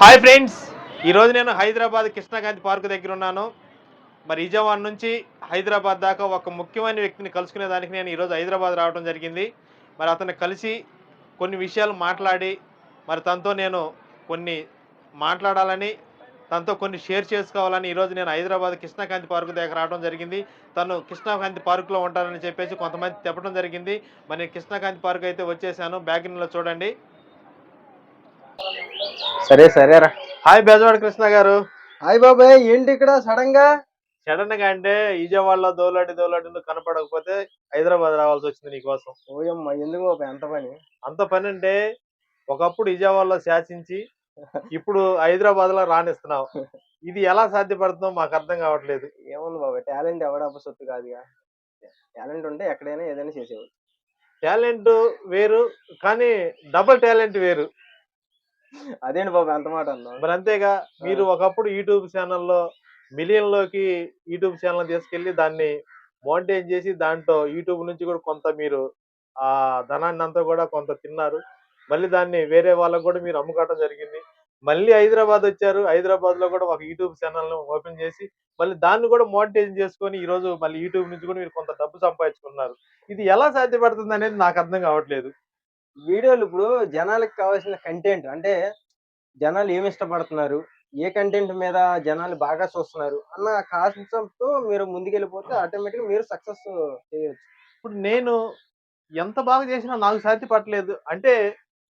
Hi friends ఈరోజు నేను Hyderabad కృష్ణాగాంధీ park దగ్గర ఉన్నాను. మరి విజయవాడ నుంచి హైదరాబాద్ దాకా ఒక ముఖ్యమైన వ్యక్తిని కలుసుకునే దానికి నేను ఈరోజు హైదరాబాద్ రావడం జరిగింది. మరి అతను కలిసి కొన్ని విషయాలు మాట్లాడి మరి తనతో నేను కొన్ని మాట్లాడాలని తనతో కొన్ని షేర్ చేసుకోవాలని ఈరోజు నేను హైదరాబాద్ కృష్ణాకాంతి పార్క్ దగ్గర రావడం జరిగింది. తను కృష్ణాకాంతి పార్కులో ఉంటారని చెప్పేసి కొంతమంది చెప్పడం జరిగింది. మరి నేను కృష్ణాకాంతి పార్క్ అయితే వచ్చేసాను. బ్యాక్గ్రౌండ్లో చూడండి. సరే సరేరా. హాయ్ బెజవాడ కృష్ణ గారు. హాయ్ బాబాయ్ ఏంటి ఇక్కడ సడన్గా? సడన్గా అంటే విజయవాడలో దోలాడి దోలాడి నువ్వు కనపడకపోతే హైదరాబాద్ రావాల్సి వచ్చింది నీకోసం. ఓయమ్మ ఎందుకు బాబాయ్ అంత పని? అంత పని అంటే ఒకప్పుడు విజయవాడలో శాసించి ఇప్పుడు హైదరాబాద్లో రాణిస్తున్నావు. ఇది ఎలా సాధ్యపడుతుందో మాకు అర్థం కావట్లేదు. ఏముంది బాబాయ్ టాలెంట్ ఎవడప్ప సొత్తు కాదుగా. టాలెంట్ ఉంటే ఎక్కడైనా ఏదైనా చేసేవాడు టాలెంట్ వేరు కానీ డబుల్ టాలెంట్ వేరు. అదేంటి బాబాయ్ అంత మాట అన్నా మరి అంతేగా మీరు ఒకప్పుడు యూట్యూబ్ ఛానల్లో మిలియన్లోకి యూట్యూబ్ ఛానల్ తీసుకెళ్ళి దాన్ని మౌంటైన్ చేసి దాంట్లో యూట్యూబ్ నుంచి కూడా కొంత మీరు ఆ ధనాన్ని అంతా కూడా కొంత తిన్నారు. మళ్ళీ దాన్ని వేరే వాళ్ళకు కూడా మీరు అమ్ముకోవడం జరిగింది. మళ్ళీ హైదరాబాద్ వచ్చారు. హైదరాబాద్లో కూడా ఒక యూట్యూబ్ ఛానల్ ఓపెన్ చేసి మళ్ళీ దాన్ని కూడా మోనిటైజ్ చేసుకొని ఈ రోజు మళ్ళీ యూట్యూబ్ నుంచి కూడా మీరు కొంత డబ్బు సంపాదించుకున్నారు. ఇది ఎలా సాధ్యపడుతుంది అనేది నాకు అర్థం కావట్లేదు. వీడియోలు ఇప్పుడు జనాలకు కావాల్సిన కంటెంట్ అంటే జనాలు ఏమి ఇష్టపడుతున్నారు? ఏ కంటెంట్ మీద జనాలు బాగా చూస్తున్నారు? అన్న కాన్సెప్ట్తో మీరు ముందుకెళ్ళిపోతే ఆటోమేటిక్ మీరు సక్సెస్ చేయొచ్చు. ఇప్పుడు నేను ఎంత బాగా చేసినా నాకు సాధ్యపడలేదు అంటే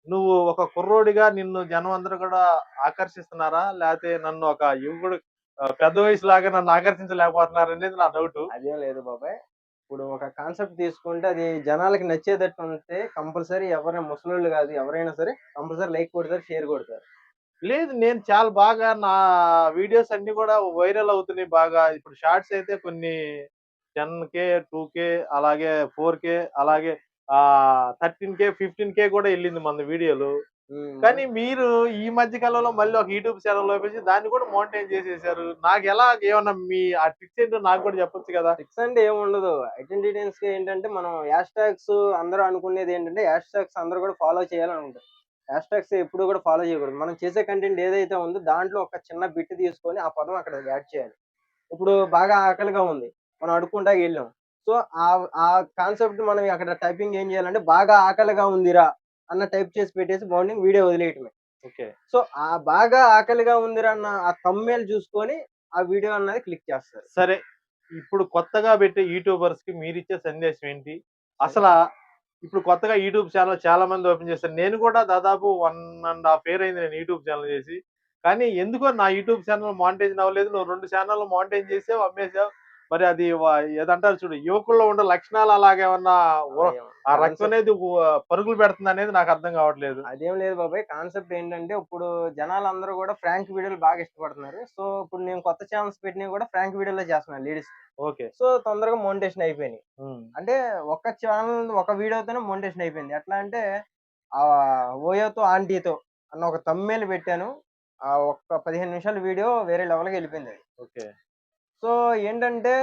నువ్వు ఒక కుర్రోడిగా నిన్ను జనం అందరూ కూడా ఆకర్షిస్తున్నారా? లేకపోతే నన్ను ఒక యువకుడు పెద్ద వయసు లాగా నన్ను ఆకర్షించలేకపోతున్నారు అనేది నా డౌట్ అదేం లేదు బాబాయ్. ఇప్పుడు ఒక కాన్సెప్ట్ తీసుకుంటే అది జనాలకి నచ్చేటట్టు ఉంటే కంపల్సరీ ఎవరైనా ముసలోళ్ళు కాదు ఎవరైనా సరే కంపల్సరీ లైక్ కొడతారు షేర్ కొడతారు. లేదు నేను చాలా బాగా నా వీడియోస్ అన్ని కూడా వైరల్ అవుతున్నాయి బాగా. ఇప్పుడు షార్ట్స్ అయితే కొన్ని టెన్ కే టూ కే అలాగే ఫోర్ కే అలాగే ఆ థర్టీన్ కే ఫిఫ్టీన్ కే కూడా వెళ్ళింది మన వీడియోలు కానీ మీరు ఈ మధ్య కాలంలో మళ్ళీ ఒక యూట్యూబ్ ఛానల్ చేసి దాన్ని కూడా మౌంటైన్ చేసేసారు. నాకు ఎలా ఏమన్నా మీ ఆ ట్రిక్స్ ఏంటో నాకు కూడా చెప్పొచ్చు కదా. ట్రిక్స్ అంటే ఏం ఉండదు. ఐడెంటిటీస్ ఏంటంటే మనం హ్యాష్ ట్యాగ్స్ అందరూ అనుకునేది ఏంటంటే హ్యాష్ ట్యాగ్స్ అందరూ కూడా ఫాలో చేయాలని ఉంటుంది. హ్యాష్ ట్యాగ్స్ ఎప్పుడు కూడా ఫాలో చేయకూడదు. మనం చేసే కంటెంట్ ఏదైతే ఉందో దాంట్లో ఒక చిన్న బిట్ తీసుకొని ఆ పదం అక్కడ యాడ్ చేయాలి. ఇప్పుడు బాగా ఆకలిగా ఉంది. మనం అడుక్కుంటా వెళ్ళాం. సో ఆ కాన్సెప్ట్ మనం అక్కడ టైపింగ్ ఏం చేయాలంటే బాగా ఆకలిగా ఉందిరా. అన్న టైప్ చేసి పెట్టేసి బాగుండింగ్ వీడియో వదిలేయటమే. ఓకే. సో ఆ బాగా ఆకలిగా ఉందిరా అన్న ఆ తమ్మేలు చూసుకొని ఆ వీడియో అన్నది క్లిక్ చేస్తారు. సరే ఇప్పుడు కొత్తగా పెట్టే యూట్యూబర్స్కి మీరు ఇచ్చే సందేశం ఏంటి? అసలు ఇప్పుడు కొత్తగా యూట్యూబ్ ఛానల్ చాలా మంది ఓపెన్ చేస్తారు. నేను కూడా దాదాపు వన్ అండ్ హాఫ్ ఇయర్ అయింది నేను యూట్యూబ్ ఛానల్ చేసి. కానీ ఎందుకో నా యూట్యూబ్ ఛానల్ మానిటైజ్ అవ్వలేదు. నువ్వు రెండు ఛానల్ మానిటైజ్ చేసావు అమ్మేసావు. మరి అది ఏదంటారు చూడు యువకుల్లో ఉండే లక్షణాలు అలాగేమన్నా ఆ రక్తం అనేది పరుగులు పెడుతుంది అనేది నాకు అర్థం కావట్లేదు. అదేం లేదు బాబాయ్ కాన్సెప్ట్ ఏంటంటే ఇప్పుడు జనాలు అందరూ కూడా ఫ్రాంక్ వీడియోలు బాగా ఇష్టపడుతున్నారు. సో ఇప్పుడు నేను కొత్త ఛానల్స్ పెట్టినవి కూడా ఫ్రాంక్ వీడియోలో చేస్తున్నాను లేడీస్ ఓకే. సో తొందరగా మోనిటేషన్ అయిపోయినాయి. అంటే ఒక ఛానల్ ఒక వీడియోతోనే మోనిటేషన్ అయిపోయింది. ఎట్లా అంటే ఆ ఓయోతో ఆంటీతో అన్న ఒక తమ్మేలు పెట్టాను. ఆ ఒక్క పదిహేను నిమిషాల వీడియో వేరే లెవెల్కి వెళ్ళిపోయింది ఓకే. సో ఏంటంటే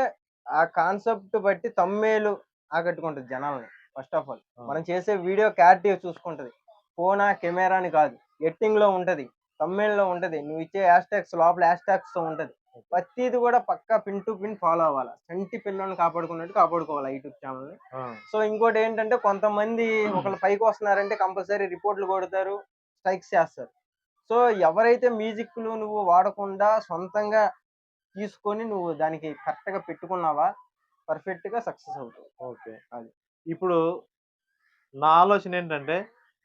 ఆ కాన్సెప్ట్ బట్టి తమ్మేలు ఆకట్టుకుంటుంది జనాల్ని ఫస్ట్ ఆఫ్ ఆల్. మనం చేసే వీడియో క్లారిటీ చూసుకుంటది. ఫోనా కెమెరా అని కాదు. ఎట్టింగ్లో ఉంటది తమిళ్ళో ఉంటది. నువ్వు ఇచ్చే హ్యాష్ ట్యాగ్స్ లోపల హ్యాష్ ట్యాగ్స్తో ఉంటది ప్రతిది కూడా పక్కా పిన్ టు పిన్ ఫాలో అవ్వాలి. చంటి పిల్లల్ని కాపాడుకున్నట్టు కాపాడుకోవాలి యూట్యూబ్ ఛానల్ని సో ఇంకోటి ఏంటంటే కొంతమంది ఒకళ్ళు పైకి వస్తున్నారంటే కంపల్సరీ రిపోర్ట్లు కొడతారు స్ట్రైక్స్ చేస్తారు. సో ఎవరైతే మ్యూజిక్లు నువ్వు వాడకుండా సొంతంగా తీసుకొని నువ్వు దానికి కరెక్ట్గా పెట్టుకున్నావా? పర్ఫెక్ట్గా సక్సెస్ అవుతుంది ఓకే. అది. ఇప్పుడు నా ఆలోచన ఏంటంటే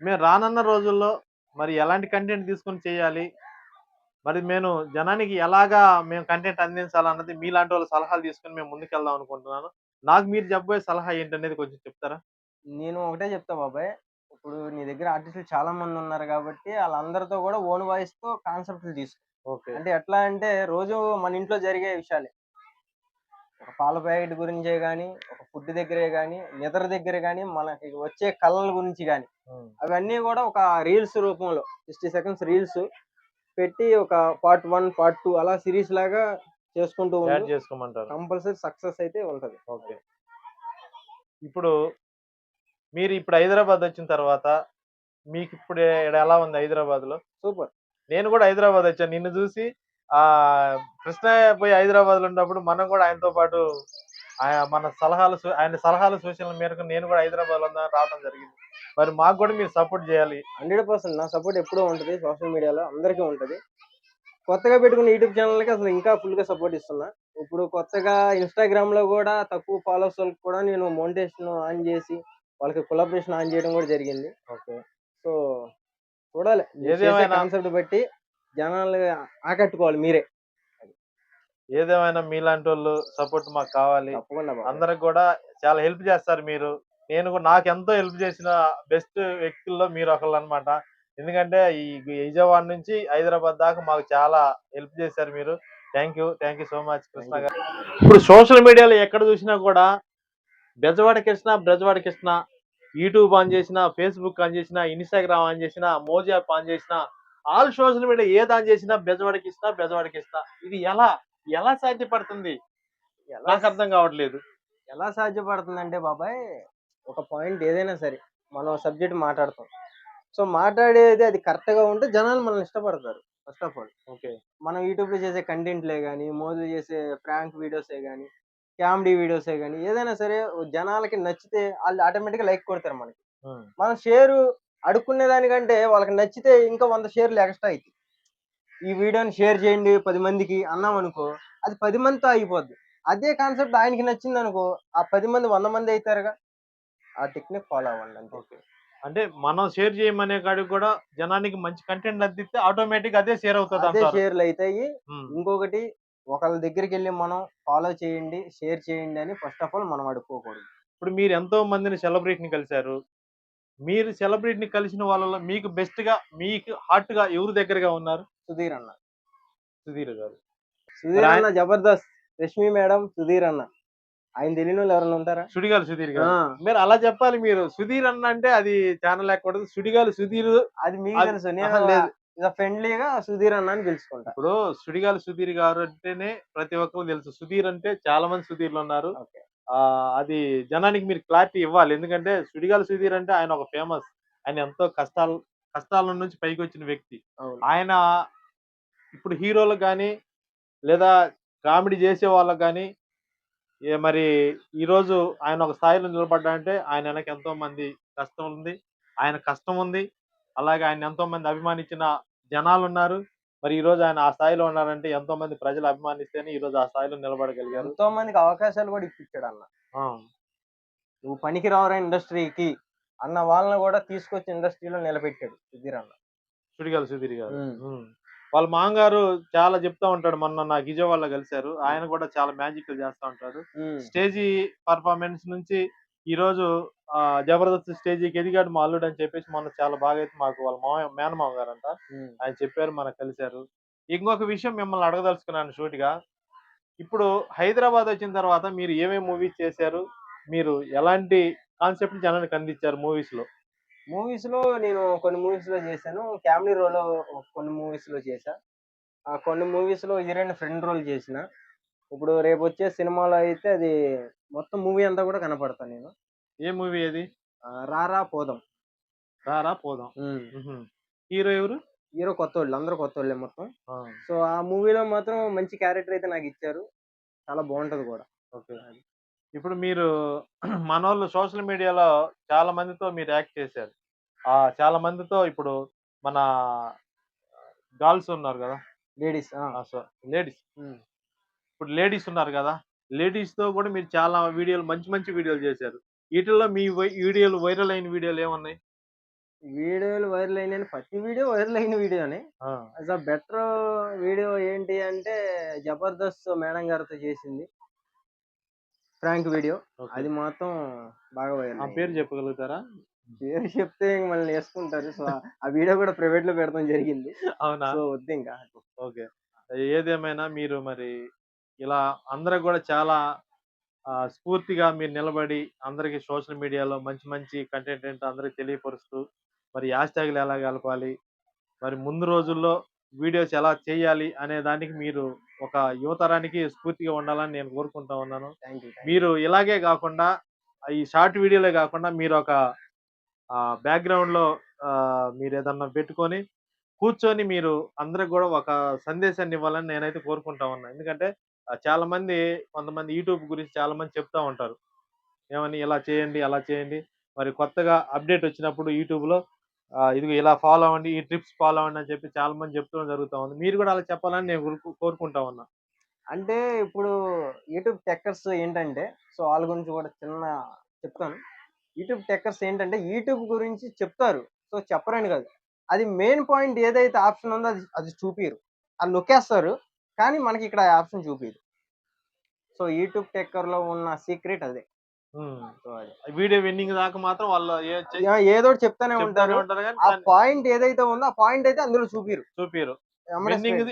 మేము రానున్న రోజుల్లో మరి ఎలాంటి కంటెంట్ తీసుకొని చేయాలి? మరి నేను జనానికి ఎలాగా మేము కంటెంట్ అందించాలన్నది మీలాంటి వాళ్ళ సలహాలు తీసుకొని మేము ముందుకెళ్దాం అనుకుంటున్నాను. నాకు మీరు చెప్పబోయే సలహా ఏంటనేది కొంచెం చెప్తారా? నేను ఒకటే చెప్తా బాబాయ్. ఇప్పుడు నీ దగ్గర ఆర్టిస్టులు చాలా మంది ఉన్నారు కాబట్టి వాళ్ళందరితో కూడా ఓన్ వాయిస్తో కాన్సెప్ట్లు తీసుకో. అంటే ఎట్లా అంటే రోజు మన ఇంట్లో జరిగే విషయాలే. ఒక పాల ప్యాకెట్ గురించే కానీ ఒక ఫుడ్ దగ్గరే కానీ నిద్ర దగ్గర కానీ మనకి వచ్చే కళల గురించి కానీ అవన్నీ కూడా ఒక రీల్స్ రూపంలో సిక్స్టీ సెకండ్స్ రీల్స్ పెట్టి ఒక పార్ట్ వన్ పార్ట్ టూ అలా సిరీస్ లాగా చేసుకుంటూ చేసుకోమంటారు. కంపల్సరీ సక్సెస్ అయితే ఉంటది. ఓకే. ఇప్పుడు మీరు ఇప్పుడు హైదరాబాద్ వచ్చిన తర్వాత మీకు ఇప్పుడు ఎలా ఉంది హైదరాబాద్లో సూపర్. నేను కూడా హైదరాబాద్ వచ్చాను నిన్ను చూసి ఆ కృష్ణయ్య పోయి హైదరాబాద్లో ఉన్నప్పుడు మనం కూడా ఆయనతో పాటు ఆయన మన సలహాలు ఆయన సలహాలు సూచనల మేరకు నేను కూడా హైదరాబాద్లో రావడం జరిగింది. మరి మాకు కూడా మీరు సపోర్ట్ చేయాలి. హండ్రెడ్ పర్సెంట్ నా సపోర్ట్ ఎప్పుడూ ఉంటుంది. సోషల్ మీడియాలో అందరికీ ఉంటుంది. కొత్తగా పెట్టుకున్న యూట్యూబ్ ఛానల్కి అసలు ఇంకా ఫుల్గా సపోర్ట్ ఇస్తున్నా. ఇప్పుడు కొత్తగా ఇన్స్టాగ్రామ్లో కూడా తక్కువ ఫాలోవర్స్ వాళ్ళకి కూడా నేను మోనిటేషన్ ఆన్ చేసి వాళ్ళకి కొలాబరేషన్ ఆన్ చేయడం కూడా జరిగింది. ఓకే. సో చూడాలి. కాన్సెప్ట్ బట్టి జనాలు ఆకట్టుకోవాలి మీరే. ఏదేమైనా మీలాంటి వాళ్ళు సపోర్ట్ మాకు కావాలి. అందరికి కూడా చాలా హెల్ప్ చేస్తారు మీరు. నేను కూడా నాకు ఎంతో హెల్ప్ చేసిన బెస్ట్ వ్యక్తుల్లో మీరు ఒకళ్ళు అనమాట ఎందుకంటే ఈ విజయవాడ నుంచి హైదరాబాద్ దాకా మాకు చాలా హెల్ప్ చేశారు మీరు. Thank you thank you so much Krishna. Garu. ఇప్పుడు సోషల్ మీడియాలో ఎక్కడ చూసినా కూడా బెజవాడ కృష్ణ బెజవాడ కృష్ణ యూట్యూబ్ ఆన్ చేసిన ఫేస్బుక్ ఆన్ చేసిన ఇన్స్టాగ్రామ్ ఆన్ చేసిన మోజీ యాప్ ఆన్ చేసిన ఆల్ సోషల్ మీడియా ఏది ఆన్ చేసినా బెజవాడ కృష్ణ బెజవాడ కృష్ణ ఇది ఎలా? ఎలా సాధ్యపడుతుంది? ఎలా నాకు అర్థం కావట్లేదు. ఎలా సాధ్యపడుతుందంటే బాబాయ్ ఒక పాయింట్ ఏదైనా సరే మనం సబ్జెక్ట్ మాట్లాడతాం. సో మాట్లాడేది అది కరెక్ట్గా ఉంటే జనాలు మనల్ని ఇష్టపడతారు ఫస్ట్ ఆఫ్ ఆల్. ఓకే. మనం యూట్యూబ్లో చేసే కంటెంట్లే కానీ మోజు చేసే ప్రాంక్ వీడియోసే కానీ కామెడీ వీడియోసే కానీ ఏదైనా సరే జనాలకి నచ్చితే వాళ్ళు ఆటోమేటిక్గా లైక్ కొడతారు మనకి. మనం షేర్ అడుక్కునే దానికంటే వాళ్ళకి నచ్చితే ఇంకా వంద షేర్లు ఎక్స్ట్రా అవుతాయి ఈ వీడియోని షేర్ చేయండి పది మందికి అన్నాం అనుకో అది పది మందితో అయిపోద్ది అదే కాన్సెప్ట్ ఆయనకి నచ్చింది అనుకో ఆ పది మంది వంద మంది అవుతారుగా ఆ టెక్నిక్ ఫాలో అవ్వండి అంతే. ఓకే. అంటే మనం షేర్ చేయమనే కాడికి కూడా జనానికి మంచి కంటెంట్ అందిస్తే ఆటోమేటిక్ అదే షేర్ అవుతుంది అదే షేర్లు అవుతాయి. ఇంకొకటి ఒకళ్ళ దగ్గరికి వెళ్ళి మనం ఫాలో చేయండి షేర్ చేయండి అని ఫస్ట్ ఆఫ్ ఆల్ మనం అడుక్కోకూడదు. ఇప్పుడు మీరు ఎంతో మందిని సెలబ్రిటీ ని కలిశారు. మీరు సెలబ్రిటీ ని కలిసిన వాళ్ళలో మీకు బెస్ట్గా మీకు హార్ట్గా ఎవరు దగ్గరగా ఉన్నారు? సుధీర్ అన్న. సుధీర్ గారు. సుధీర్ అన్న జబర్దస్త్ రష్మి మేడం సుధీర్ అన్న. ఆయన తెలియని వాళ్ళు ఎవరైనా ఉంటారా? సుడిగాలు సుధీర్ గారు. మీరు అలా చెప్పాలి మీరు. సుధీర్ అన్న అంటే అది ఛానల్ లేకూడదు సుడిగాలు సుధీర్ అది మీకు తెలుసు. ఇక ఫ్రెండ్లీగా సుధీర్ అన్న అని పిలుచుకుంటా. ఇప్పుడు సుడిగాలి సుధీర్ గారు అంటేనే ప్రతి ఒక్కరు తెలుసు. సుధీర్ అంటే చాలా మంది సుధీర్లు ఉన్నారు. ఓకే. ఆ అది జనానికి మీరు క్లారిటీ ఇవ్వాలి. ఎందుకంటే సుడిగాలి సుధీర్ అంటే ఆయన ఒక ఫేమస్. ఆయన ఎంతో కష్టాలు కష్టాల నుంచి పైకి వచ్చిన వ్యక్తి. అవును. ఆయన ఇప్పుడు హీరోలకు కానీ లేదా కామెడీ చేసే వాళ్ళకి కానీ ఏ మరి ఈరోజు ఆయన ఒక స్థాయిలో నిలబడ్డాడంటే ఆయన వెనక ఎంతో మంది కష్టం ఉంది. ఆయన కష్టం ఉంది. అలాగే ఆయన ఎంతో మంది అభిమానించిన జనాలు ఉన్నారు మరి ఈ రోజు ఆయన ఆ స్థాయిలో ఉన్నారంటే ఎంతో మంది ప్రజలు అభిమానిస్తేనే ఈ రోజు ఆ స్థాయిలో నిలబడగలిగారు. ఎంతో మందికి అవకాశాలు కూడా ఇప్పించాడు అన్న నువ్వు పనికి రావరా ఇండస్ట్రీకి అన్న వాళ్ళని కూడా తీసుకొచ్చి ఇండస్ట్రీలో నిలబెట్టాడు సుధీర్ అన్న. సుడిగాలి సుధీర్ గారు. వాళ్ళ మాంగారు చాలా చెప్తా ఉంటాడు. మొన్న నాకు విజయవాడలో కలిశారు. ఆయన కూడా చాలా మ్యాజిక్ చేస్తా ఉంటారు. ఉమ్. స్టేజీ పర్ఫార్మెన్స్ నుంచి ఈ రోజు ఆ, జబర్దస్త్ స్టేజీకి ఎదిగాడు మా అల్లుడు అని చెప్పేసి మొన్న చాలా బాగా అయితే మాకు వాళ్ళ మామ మేనమామ గారంట. ఉమ్. ఆయన చెప్పారు మనకు కలిశారు. ఇంకొక విషయం మిమ్మల్ని అడగదలుచుకున్నాను షూట్గా. ఇప్పుడు హైదరాబాద్ వచ్చిన తర్వాత మీరు ఏమేమి మూవీస్ చేశారు? మీరు ఎలాంటి కాన్సెప్ట్ జనానికి అందించారు మూవీస్లో మూవీస్లో నేను కొన్ని మూవీస్లో చేశాను. ఫ్యామిలీ రోల్ కొన్ని మూవీస్లో చేశా. ఆ కొన్ని మూవీస్లో హీరోయిన్ ఫ్రెండ్ రోల్ చేసిన. ఇప్పుడు రేపు వచ్చే సినిమాలో అయితే అది మొత్తం మూవీ అంతా కూడా కనపడతాను నేను. ఏ మూవీ ఆ, రారా పోదాం. రారా పోదాం. హీరో ఎవరు? హీరో కొత్త వాళ్ళు అందరూ కొత్త వాళ్ళే మొత్తం. ఆ, సో ఆ మూవీలో మాత్రం మంచి క్యారెక్టర్ అయితే నాకు ఇచ్చారు. చాలా బాగుంటది కూడా. ఓకే. ఇప్పుడు మీరు మన వాళ్ళు సోషల్ మీడియాలో చాలా మందితో మీరు యాక్ట్ చేశారు. ఆ చాలా మందితో ఇప్పుడు మన గర్ల్స్ ఉన్నారు కదా? Ladies ladies. ఇప్పుడు లేడీస్ ఉన్నారు కదా లేడీస్తో కూడా మీరు చాలా వీడియోలు మంచి మంచి వీడియోలు చేశారు. వీటిల్లో మీ వీడియోలు వైరల్ అయిన వీడియోలు ఏమున్నాయి? వీడియోలు వైరల్ అయిన ప్రతి వీడియో వైరల్ అయిన వీడియోనే ఆ, అస్ అ బెటర్ వీడియో ఏంటి అంటే జబర్దస్త్ మేడం గారితో చేసింది. Prank video. అది మాత్రం బాగా ఆ వైరల్ పేరు చెప్పగలుగుతారా? పేరు చెప్తే మనల్ని వేసుకుంటారు. సో ఆ వీడియో కూడా ప్రైవేట్లో పెడతాం జరిగింది. అవునా? సో వద్దు ఇంకా. ఓకే. ఏదేమైనా మీరు మరి ఇలా అందరూ కూడా చాలా స్ఫూర్తిగా మీరు నిలబడి అందరికి సోషల్ మీడియాలో మంచి మంచి కంటెంట్ ఏంటో అందరికి తెలియపరుస్తూ మరి హ్యాష్ ట్యాగ్లు ఎలా కలపాలి మరి ముందు రోజుల్లో వీడియోస్ ఎలా చేయాలి అనే దానికి మీరు ఒక యువతరానికి స్ఫూర్తిగా ఉండాలని నేను కోరుకుంటా ఉన్నాను. మీరు ఇలాగే కాకుండా ఈ షార్ట్ వీడియోలే కాకుండా మీరు ఒక బ్యాక్గ్రౌండ్లో ఆ, మీరు ఏదన్నా పెట్టుకొని కూర్చొని మీరు అందరికి కూడా ఒక సందేశాన్ని ఇవ్వాలని నేనైతే కోరుకుంటా ఉన్నా. ఎందుకంటే చాలా మంది కొంతమంది యూట్యూబ్ గురించి చాలా మంది చెప్తా ఉంటారు. ఏమని ఇలా చేయండి అలా చేయండి. మరి కొత్తగా అప్డేట్ వచ్చినప్పుడు యూట్యూబ్లో ఇది ఇలా ఫాలో అవ్వండి ఈ ట్రిప్స్ ఫాలో అవ్వండి అని చెప్పి చాలా మంది చెప్తూ జరుగుతూ ఉంది. మీరు కూడా అలా చెప్పాలని నేను కోరుకు- కోరుకుంటా ఉన్నా. అంటే ఇప్పుడు యూట్యూబ్ టెక్కర్స్ ఏంటంటే సో వాళ్ళ గురించి కూడా చిన్న చెప్తాను. యూట్యూబ్ టెక్కర్స్ ఏంటంటే యూట్యూబ్ గురించి చెప్తారు. సో చెప్పరని కాదు. అది మెయిన్ పాయింట్ ఏదైతే ఆప్షన్ ఉందో అది అది చూపిరు అది నొక్కేస్తారు కానీ మనకి ఇక్కడ ఆప్షన్ చూపిరు సో యూట్యూబ్ టెక్కర్లో ఉన్న సీక్రెట్ అదే. వీడియో విన్నింగ్ దాకా మాత్రం వాళ్ళు ఏదో చెప్తానే ఉంటారు. ఆ పాయింట్ ఏదైతే ఉందో ఆ పాయింట్ అయితే అందులో చూపిరు. చూపిరు.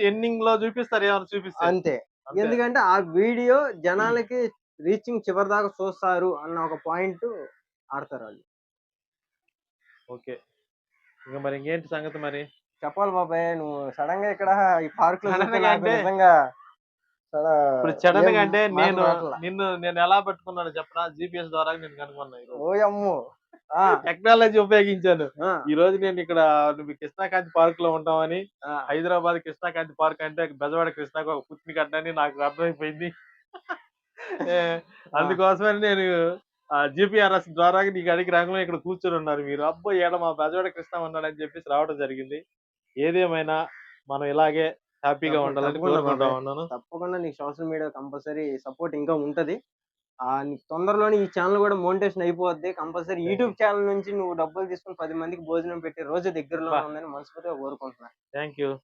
ఎండింగ్లో చూపిస్తారు ఏమైనా చూపిస్తారు అంతే. అంతే. ఎందుకంటే ఆ వీడియో జనాలకి రీచింగ్ చివరి దాకా చూస్తారు అన్న ఒక పాయింట్ ఆడతారు వాళ్ళు. ఓకే. ఇంకా మరి ఇంకేంటి సంగతి మరి? చెప్పాలి బాబాయ్ నువ్వు సడన్గా ఇక్కడ ఈ పార్క్లో చూస్తే నాకు నిజంగా చాలా ఇప్పుడు సడన్గా అంటే నేను. నిన్ను నేను ఎలా పెట్టుకున్నాను చెప్పనా జీపీఎస్ ద్వారా నేను కనుక్కున్నా ఈరోజు. ఓయమ్మో ఆ, టెక్నాలజీ ఉపయోగించాను. ఆ, ఈ రోజు నేను ఇక్కడ నువ్వు కృష్ణాకాంతి పార్క్లో ఉంటామని ఆ. హైదరాబాద్ కృష్ణాకాంతి పార్క్ అంటే బెజవాడ కృష్ణాకు ఒక పుట్టిన కట్టని నాకు అర్థమైపోయింది. ఏ, అందుకోసమని నేను జిపిఆర్ఎస్ ద్వారా నీకు అడిగి రంగంలో ఇక్కడ కూర్చొని ఉన్నారు మీరు. అబ్బో ఏడ మా బెజవాడ కృష్ణ ఉన్నాడని చెప్పేసి రావడం జరిగింది. ఏదేమైనా మనం ఇలాగే హ్యాపీగా ఉండాలని తప్పకుండా కోరుకుంటా బాబాయ్. ఉన్నాను. తప్పకుండా నీకు సోషల్ మీడియా కంపల్సరీ సపోర్ట్ ఇంకా ఉంటది. ఆ నీకు తొందరలోనే ఈ ఛానల్ కూడా మోనిటేషన్ అయిపోద్ది. కంపల్సరీ యూట్యూబ్ ఛానల్ నుంచి నువ్వు డబ్బులు తీసుకుని పది మందికి భోజనం పెట్టే రోజు దగ్గరలో. ఉందని మనస్ఫూర్తిగా కోరుకుంటున్నా. Thank you.